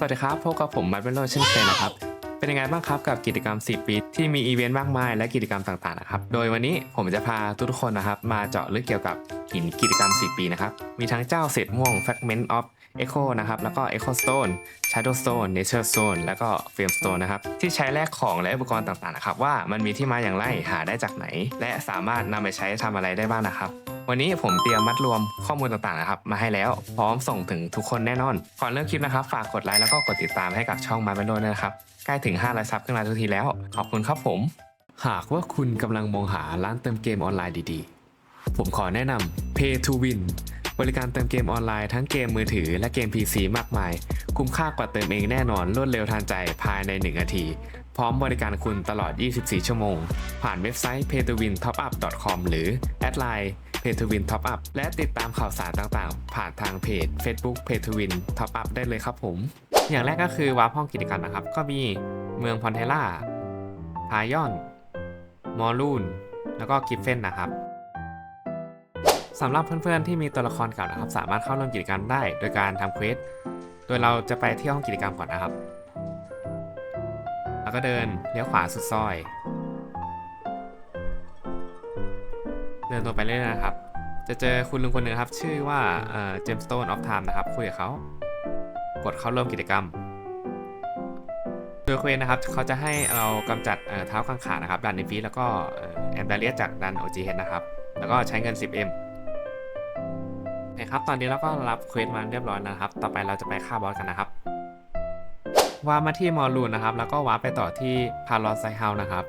สวัสดีครับพบกับผมบัตเบลโลเช่นเคยนะครับ เป็นยังไงบ้างครับกับกิจกรรม4ปี ที่มีอีเวนต์มากมายและกิจกรรมต่างๆนะครับ โดยวันนี้ผมจะพาทุกๆคนนะครับ มาเจาะลึกเกี่ยวกับหินกิจกรรม4ปีนะครับ มีทั้งเจ้าเศษม่วง Fragment of Echo นะครับ แล้วก็ Echo Stone Shadow Stone Nature Stone แล้วก็ Flame Stone นะครับ ที่ใช้แลกของและอุปกรณ์ต่างๆนะครับว่ามันมีที่มาอย่างไรหาได้จากไหน และสามารถนำไปใช้ทำอะไรได้บ้างนะครับ วันนี้ผมเตรียมมัดรวมข้อมูลต่างๆนะครับมาให้แล้วพร้อมส่งถึงทุกคนแน่นอน ก่อนเริ่มคลิปนะครับ ฝากกดไลค์แล้วก็กดติดตามให้กับช่องมาเป็นโดด้วยนะครับ ใกล้ถึง500ซับขึ้นมาทุกทีแล้ว ขอบคุณครับผม หากว่าคุณกำลังมองหาร้านเติมเกมออนไลน์ดีๆ ผมขอแนะนำ Pay to Win บริการเติมเกมออนไลน์ทั้งเกมมือถือและเกม PC มากมาย คุ้มค่ากว่าเติมเองแน่นอนรวดเร็วทันใจภายใน 1 นาที พร้อมบริการคุณตลอด 24 ชั่วโมง ผ่านเว็บไซต์ paytowintopup.com หรือแอดไลน์ paytowin top up และติดตามข่าวสารต่างๆ ผ่านทางเพจ Facebook paytowin top up ได้เลยครับผม อย่างแรกก็คือวาร์ปห้องกิจกรรมนะครับ ก็มีเมืองพอนเทล่าพายอน มอลูน แล้วก็กิฟเฟนนะครับสำหรับเพื่อนๆที่มีตัวละครเก่านะครับ สามารถเข้าร่วมกิจกรรมได้โดยการทำเควส โดยเราจะไปที่ห้องกิจกรรมก่อนนะครับ แล้วก็เดินเลี้ยวขวาสุดซอย เดินตรงไปเรื่อยๆนะครับ จะเจอคุณลุงคนหนึ่งครับ ชื่อว่าเจมส์สโตนออฟไทม์นะครับ คุยกับเขากดเข้าร่วมกิจกรรมโดยเควสนะครับเขาจะให้เรากำจัดเอ่อเท้างขานะครับดันในฟีแล้วก็แอมเบเลียจากดัน OGH นะครับ แล้วก็ใช้เงิน 10M นะครับตอนนี้เราก็รับเควสมาเรียบร้อยนะครับ ต่อไปเราจะไปฆ่าบอสกันนะครับวาร์มาที่มอลลูนนะครับ แล้วก็วาร์ปไปต่อที่พารอสไซเฮานะครับ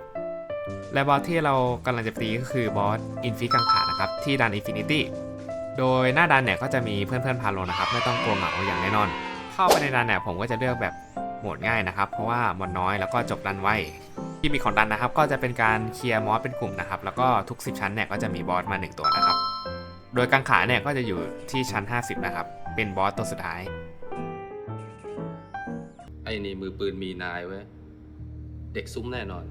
และบอสที่เรากำลังจะตีก็คือบอสอินฟิกังขานะครับ ที่ดันอินฟินิตี้โดยหน้าดันเนี่ยก็จะมีเพื่อนๆพาโลนะครับ ไม่ต้องกลัวเหงาอย่างแน่นอน เข้าไปในดันเนี่ยผมก็จะเลือกแบบโหมดง่ายนะครับ เพราะว่าหมดน้อยแล้วก็จบดันไวที่มีของดันนะครับ ก็จะเป็นการเคลียร์มอสเป็นกลุ่มนะครับ แล้วก็ทุก 10 ชั้นเนี่ยก็จะมีบอสมา 1 ตัวนะครับ โดยกังขาเนี่ยก็จะอยู่ที่ชั้น 50 นะครับ เป็นบอสตัวสุดท้าย ไอ้นี่มือปืนมีนายไว้ย เด็กซุ้มแน่นอน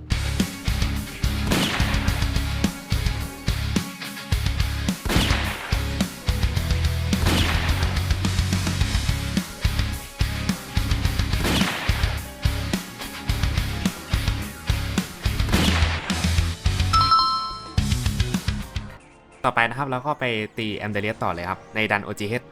ต่อไปนะครับแล้วก็ไปตีแอมเดเลียสต่อเลยครับ ในดัน OGH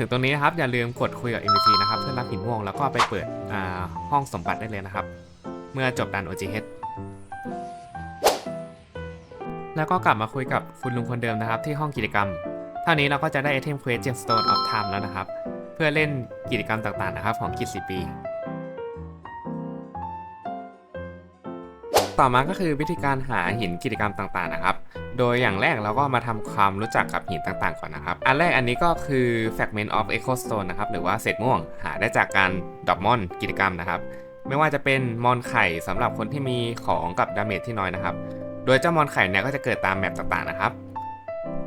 ถึงตรงนี้นะครับอย่าลืมกดคุยกับ MVP นะครับเพื่อรับหินม่วงแล้วก็ไปเปิดห้องสมบัติได้เลยนะครับ เมื่อจบดัน OGH แล้วก็กลับมาคุยกับคุณลุงคนเดิมนะครับที่ห้องกิจกรรม เท่านี้เราก็จะได้ไอเทมเควส Gemstone of Time แล้วนะครับ เพื่อเล่นกิจกรรมต่างๆนะครับของกิจสีปี ต่อมาก็คือวิธีการหาหินกิจกรรมต่างๆนะครับ โดยอย่างแรกเราก็มาทำความรู้จักกับหินต่างๆก่อนนะครับ อันแรกอันนี้ก็คือ Fragment of Echo Stone นะครับหรือว่าเศษม่วงหาได้จากการดรอปมอนกิจกรรมนะครับ ไม่ว่าจะเป็นมอนไข่สำหรับคนที่มีของกับดาเมจที่น้อยนะครับ โดยเจ้ามอนไข่เนี่ยก็จะเกิดตามแมปต่างๆนะครับ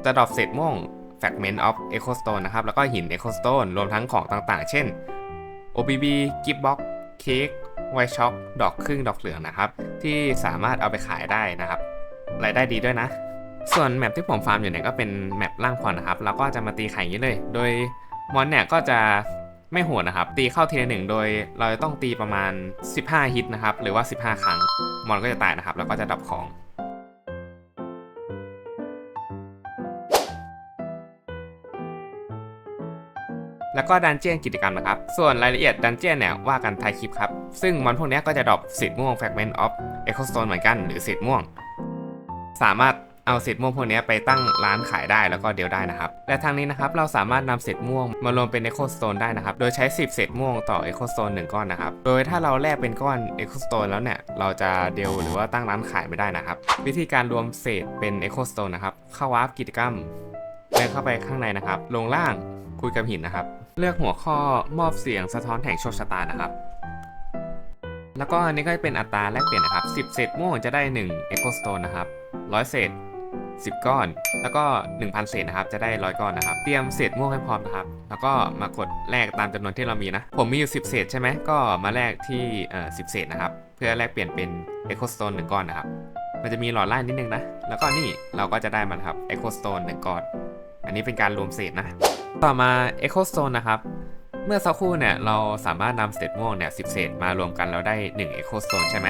จะดรอปเศษม่วง Fragment of Echo Stone นะครับแล้วก็หิน Echo Stone รวมทั้งของต่างๆ เช่น OBB Gift Box เค้กไวช็อกดอกครึ่งดอกเหลืองนะครับ ที่สามารถเอาไปขายได้นะครับรายได้ดีด้วยนะ ส่วนแมปที่ผมฟาร์มอยู่เนี่ยก็เป็นแมปล่างพรนะครับแล้วก็จะมาตีไข่อย่างนี้เลย โดยมอนเนี่ยก็จะไม่โหดนะครับ ตีเข้าทีละหนึ่งโดยเราจะต้องตีประมาณ 15 ฮิตนะครับ หรือว่า 15 ครั้ง มอนก็จะตายนะครับ แล้วก็จะดับของ แล้วก็ดันเจียนกิจกรรมนะครับ ส่วนรายละเอียดดันเจียนเนี่ยว่ากันท้ายคลิปครับ ซึ่งมอนพวกนี้ก็จะดรอปเศษม่วง Fragment of Echo Stone เหมือนกัน หรือเศษม่วง สามารถ เอาเศษม่วงพวกนี้ไปตั้งร้านขายได้แล้วก็เดียวได้นะครับ และทางนี้นะครับเราสามารถนำเศษม่วงมารวมเป็น Echo Stone ได้นะครับ โดยใช้ 10 เศษม่วงต่อ Echo Stone 1ก้อนนะครับ โดยถ้าเราแลกเป็นก้อน Echo Stone แล้วเนี่ยเราจะเดียวหรือว่าตั้งร้านขายไม่ได้นะครับ วิธีการรวมเศษเป็น Echo Stone นะครับเข้าวาร์ปกิจกรรมเดินเข้าไปข้างในนะครับ ลงล่างคุยกับหินนะครับ เลือกหัวข้อมอบเสียงสะท้อนแห่งโชคชะตานะครับแล้วก็อันนี้ก็เป็นอัตราแลกเปลี่ยนนะครับ 10 เศษม่วงจะได้ 1 Echo Stone นะครับ 100 เศษ 10 ก้อน แล้วก็ 1,000 เศษนะครับ จะได้ 100 ก้อนนะครับ เตรียมเศษม่วงให้พร้อมนะครับ แล้วก็มากดแลกตามจำนวนที่เรามีนะ ผมมีอยู่ 10 เศษใช่ไหม ก็มาแลกที่เอ่อ10 เศษนะครับ เพื่อแลกเปลี่ยนเป็น Echo Stone 1ก้อนนะครับ มันจะมีหลอดไล่นิดนึงนะ แล้วก็นี่เราก็จะได้มันครับ Echo Stone 1ก้อน อันนี้เป็นการรวมเศษนะ ต่อมา Echo Stone นะครับเมื่อสักครู่เนี่ยเราสามารถนำเศษม่วงเนี่ย10เศษมารวมกันแล้วได้1 Echo Stone ใช่ไหม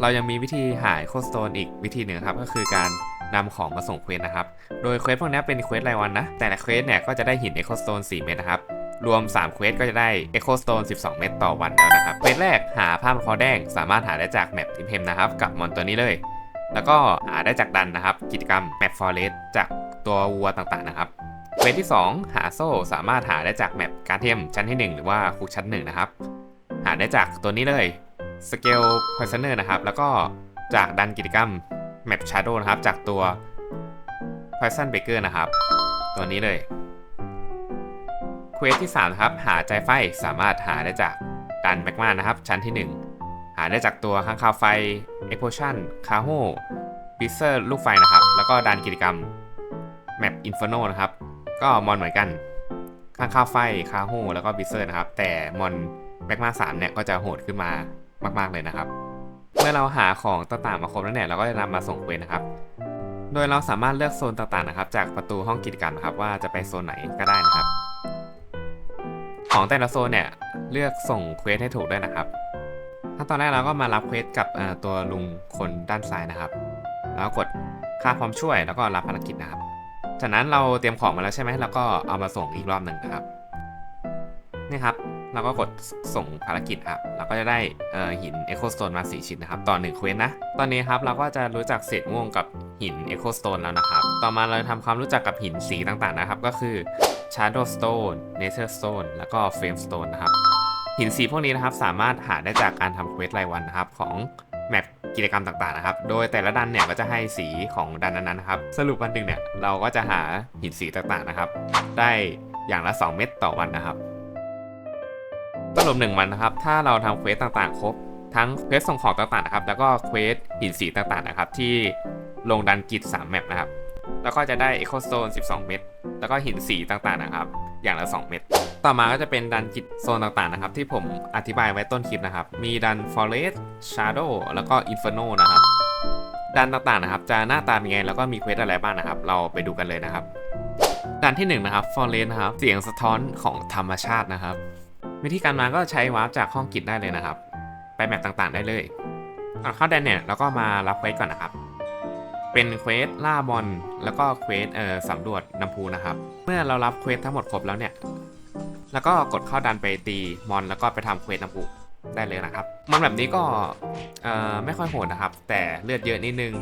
เรายังมีวิธีหา Echo Stone อีกวิธีหนึ่งครับ ก็คือการ นำของมาส่งเควสนะครับ โดยเควสพวกนี้เป็นเควสรายวันนะ แต่ละเควสเนี่ยก็จะได้หิน Echo Stone 4เม็ดนะครับ รวม 3 เควสก็จะได้ Echo Stone 12 เม็ดต่อวันแล้วนะครับ เควสแรกหาผ้าพันคอแดงสามารถหาได้จากแมปทิมเพมนะครับกับมอนตัวนี้เลย แล้วก็หาได้จากดันนะครับ กิจกรรมแมปฟอเรสจากตัววัวต่างๆนะครับเควสที่ 2 หาโซ่สามารถหาได้จากแมปการเทมชั้นที่ 1 หรือว่าคุกชั้น1นะครับ หาได้จากตัวนี้เลยสเกลพอยเซนเนอร์นะครับ แล้วก็จากดันกิจกรรม แมปชาร์โดนะครับ จากตัว Poison Baker นะครับ ตัวนี้เลยเควสที่3นะครับ หาใจไฟสามารถหาได้จากดันแมกมานะครับ ชั้นที่ 1 หาได้จากตัวข้างคาวไฟ e x p l o s i o n คาโฮบิเซอร์ลูกไฟนะครับ แล้วก็ดันกิจกรรมแมปอินฟโนนะครับ ก็มอนเหมือนกัน ข้างข้าวไฟคาโฮแล้วก็บิเซอร์นะครับ แต่มอนแมกมาสามเนี่ยก็จะโหดขึ้นมามาก ๆเลยนะครับ เมื่อเราหาของต่างๆมาครบแล้วเนี่ยเราก็จะนำมาส่งเควสนะครับ โดยเราสามารถเลือกโซนต่างๆนะครับ จากประตูห้องกิจกรรมนะครับ ว่าจะไปโซนไหนก็ได้นะครับ ของแต่ละโซนเนี่ยเลือกส่งเควสให้ถูกด้วยนะครับขั้นตอนแรกเราก็มารับเควสกับตัวลุงคนด้านซ้ายนะครับ แล้วกดค่าพร้อมช่วยแล้วก็รับภารกิจนะครับ จากนั้นเราเตรียมของมาแล้วใช่ไหมแล้วก็เอามาส่งอีกรอบหนึ่งนะครับนี่ครับ เราก็กดส่งภารกิจครับเราก็จะได้หิน Echo Stone มา4ชิ้นนะครับต่อ1เควสนะ ตอนนี้ครับเราก็จะรู้จักเศษม่วงกับหิน Echo Stone แล้วนะครับ ต่อมาเราทำความรู้จักกับหินสีต่างๆนะครับ ก็คือ Shadow Stone Nether Stone แล้วก็ Flame Stone นะครับ หินสีพวกนี้นะครับสามารถหาได้จากการทำเควสรายวันนะครับของแมปกิจกรรมต่างๆนะครับ โดยแต่ละดันเนี่ยก็จะให้สีของดันนั้นๆนะครับ สรุปวันหนึ่งเนี่ยเราก็จะหาหินสีต่างๆนะครับ ได้อย่างละ 2 เม็ดต่อวันนะครับ สรุปหนึ่งวันนะครับ ถ้าเราทำเควสต่างๆ ครบ ทั้งเควสส่งของต่างๆนะครับ แล้วก็เควสหินสีต่างๆนะครับ ที่ลงดันกิจ3แมปนะครับ แล้วก็จะได้ Echo Stone 12 เม็ด แล้วก็หินสีต่างๆนะครับ อย่างละ 2 เม็ด ต่อมาก็จะเป็นดันกิจโซนต่างๆนะครับ ที่ผมอธิบายไว้ต้นคลิปนะครับ มีดัน Forest Shadow แล้วก็ Inferno นะครับ ดันต่างๆนะครับ จะหน้าตาเป็นไง แล้วก็มีเควสอะไรบ้างนะครับ เราไปดูกันเลยนะครับดันที่หนึ่งนะครับ Forest นะครับ เสียงสะท้อนของธรรมชาตินะครับ วิธีการมาก็ใช้วาร์ปจากห้องกิจได้เลยนะครับ ไปแมปต่างๆได้เลยก่อนเข้าแดนเนี่ยเราก็มารับเควสก่อนนะครับ เป็นเควสล่าบอลแล้วก็เควสเอ่อสำรวจน้ำพุนะครับ เมื่อเรารับเควสทั้งหมดครบแล้วเนี่ย แล้วก็กดเข้าดันไปตีมอนแล้วก็ไปทำเควสน้ำพุได้เลยนะครับ มันแบบนี้ก็เอ่อไม่ค่อยโหดนะครับ แต่เลือดเยอะนิดนึง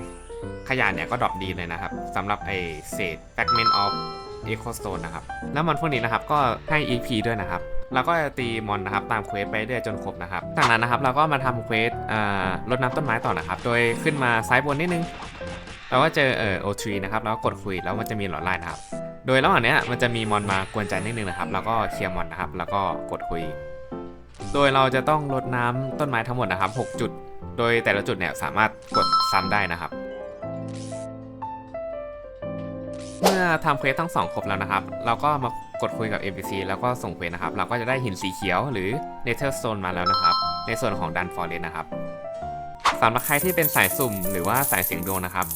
ขยะเนี่ยก็ดรอปดีเลยนะครับสำหรับไอเศษ fragment of Echo Stone นะครับ แล้วมอนพวกนี้นะครับก็ให้ EP ด้วยนะครับ เราก็จะตีมอนนะครับตามเควสไปเรื่อยจนครบนะครับจากนั้นนะครับเราก็มาทำเควสอ่ารดน้ำต้นไม้ต่อนะครับ โดยขึ้นมาซ้ายบนนิดนึงเราก็เจอเอ่อโอทรีนะครับแล้วก็กดคุยแล้วมันจะมีหลอดไลน์นะครับ โดยระหว่างเนี้ยมันจะมีมอนมากวนใจนิดนึงนะครับ แล้วก็เคลียร์มอนนะครับ แล้วก็กดคุย โดยเราจะต้องรดน้ำต้นไม้ทั้งหมดนะครับ 6 จุด โดยแต่ละจุดเนี่ยสามารถกดซ้ำได้นะครับ เมื่อทำเควสทั้งสองครบแล้วนะครับ เราก็มา กดคุยกับ NPC แล้วก็ส่งเควสนะครับ เราก็จะได้หินสีเขียวหรือ Nether Stone มาแล้วนะครับ ในส่วนของดันฟอร์เรสนะครับสำหรับใครที่เป็นสายสุ่มหรือว่าสายเสียงดวงนะครับ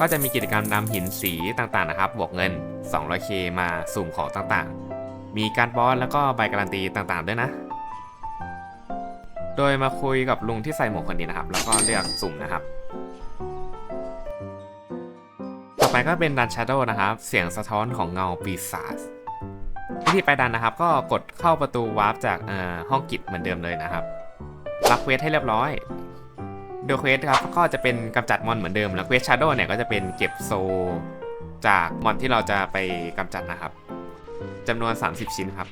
ก็จะมีกิจกรรมนำหินสีต่างๆนะครับ บวกเงิน 200k มาสุ่มของต่างๆ มีการบอสแล้วก็ใบการันตีต่างๆ ด้วยนะ โดยมาคุยกับลุงที่ใส่หมวกคนนี้นะครับ แล้วก็เลือกสุ่มนะครับต่อไปก็เป็นดันชาร์โดนะครับ เสียงสะท้อนของเงาปีศาจ วิธีไปดันนะครับ ก็กดเข้าประตูวาร์ปจากห้องกิจเหมือนเดิมเลยนะครับรับเควสให้เรียบร้อยโดยเควสครับก็จะเป็นกำจัดมอนเหมือนเดิมแล้วเควสชาร์โดเนี่ยก็จะเป็นเก็บโซจากมอนที่เราจะไปกำจัดนะครับจำนวน 30 ชิ้นครับ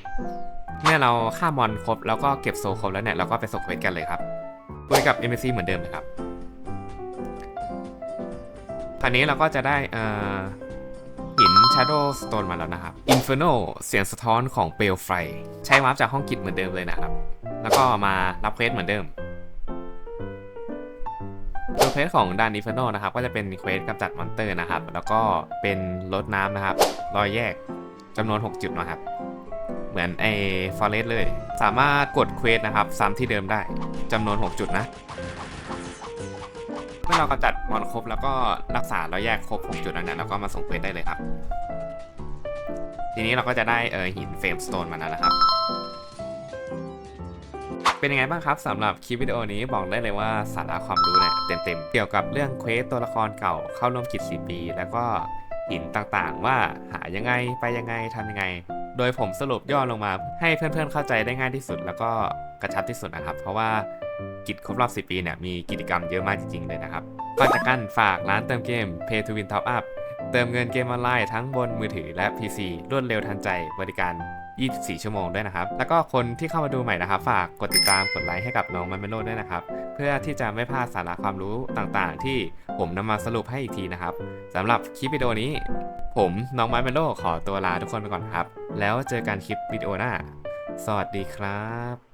เมื่อเราฆ่ามอนครบแล้วก็เก็บโซครบแล้วเนี่ยเราก็ไปส่งเควสกันเลยครับคุยกับ NPC เหมือนเดิมเลยครับคราวนี้เราก็จะได้เอ่อ Shadow Stone มาแล้วนะครับ Inferno เสียงสะท้อนของเปลวไฟ ใช้วาร์ปจากห้องกิจเหมือนเดิมเลยนะครับ แล้วก็มารับเควสเหมือนเดิมตัวเควสของดัน Inferno นะครับ ก็จะเป็นเควสกำจัดมอนเตอร์นะครับ แล้วก็เป็นรถน้ำนะครับ รอยแยกจำนวน 6 จุดนะครับ เหมือนไอ้ฟอเรสเลย สามารถกดเควสนะครับ ซ้ำที่เดิมได้จำนวน 6 จุดนะ เมื่อเรากำจัดมอนครบแล้วก็รักษาเราแยกครบ6จุดแล้วเนี่ยเราก็มาส่งเควสได้เลยครับ ทีนี้เราก็จะได้เออหินเฟรมสโตนมาแล้วนะครับ เป็นยังไงบ้างครับสำหรับคลิปวิดีโอนี้บอกได้เลยว่าสาระความรู้เนี่ยเต็มๆ เกี่ยวกับเรื่องเควสตัวละครเก่าเข้าร่วมกิจ4ปี แล้วก็หินต่างๆ ว่าหายังไงไปยังไงทำยังไง โดยผมสรุปย่อลงมาให้เพื่อนๆเข้าใจได้ง่ายที่สุด แล้วก็กระชับที่สุดนะครับ เพราะว่า กิจครบรอบ 10 ปีเนี่ยมีกิจกรรมเยอะมากจริงๆเลยนะครับก่อนจากกันฝากร้านเติมเกม Pay to Win Top Up เติมเงินเกมออนไลน์ทั้งบนมือถือและ PC รวดเร็วทันใจบริการ 24 ชั่วโมงด้วยนะครับ แล้วก็คนที่เข้ามาดูใหม่นะครับ ฝากกดติดตามกดไลค์ให้กับน้องมันเมโลด้วยนะครับ เพื่อที่จะไม่พลาดสาระความรู้ต่างๆ ที่ผมนำมาสรุปให้อีกทีนะครับสำหรับคลิปวิดีโอนี้ ผมน้องไม้เมโลขอตัวลาทุกคนไปก่อนครับ แล้วเจอกันคลิปวิดีโอหน้า สวัสดีครับ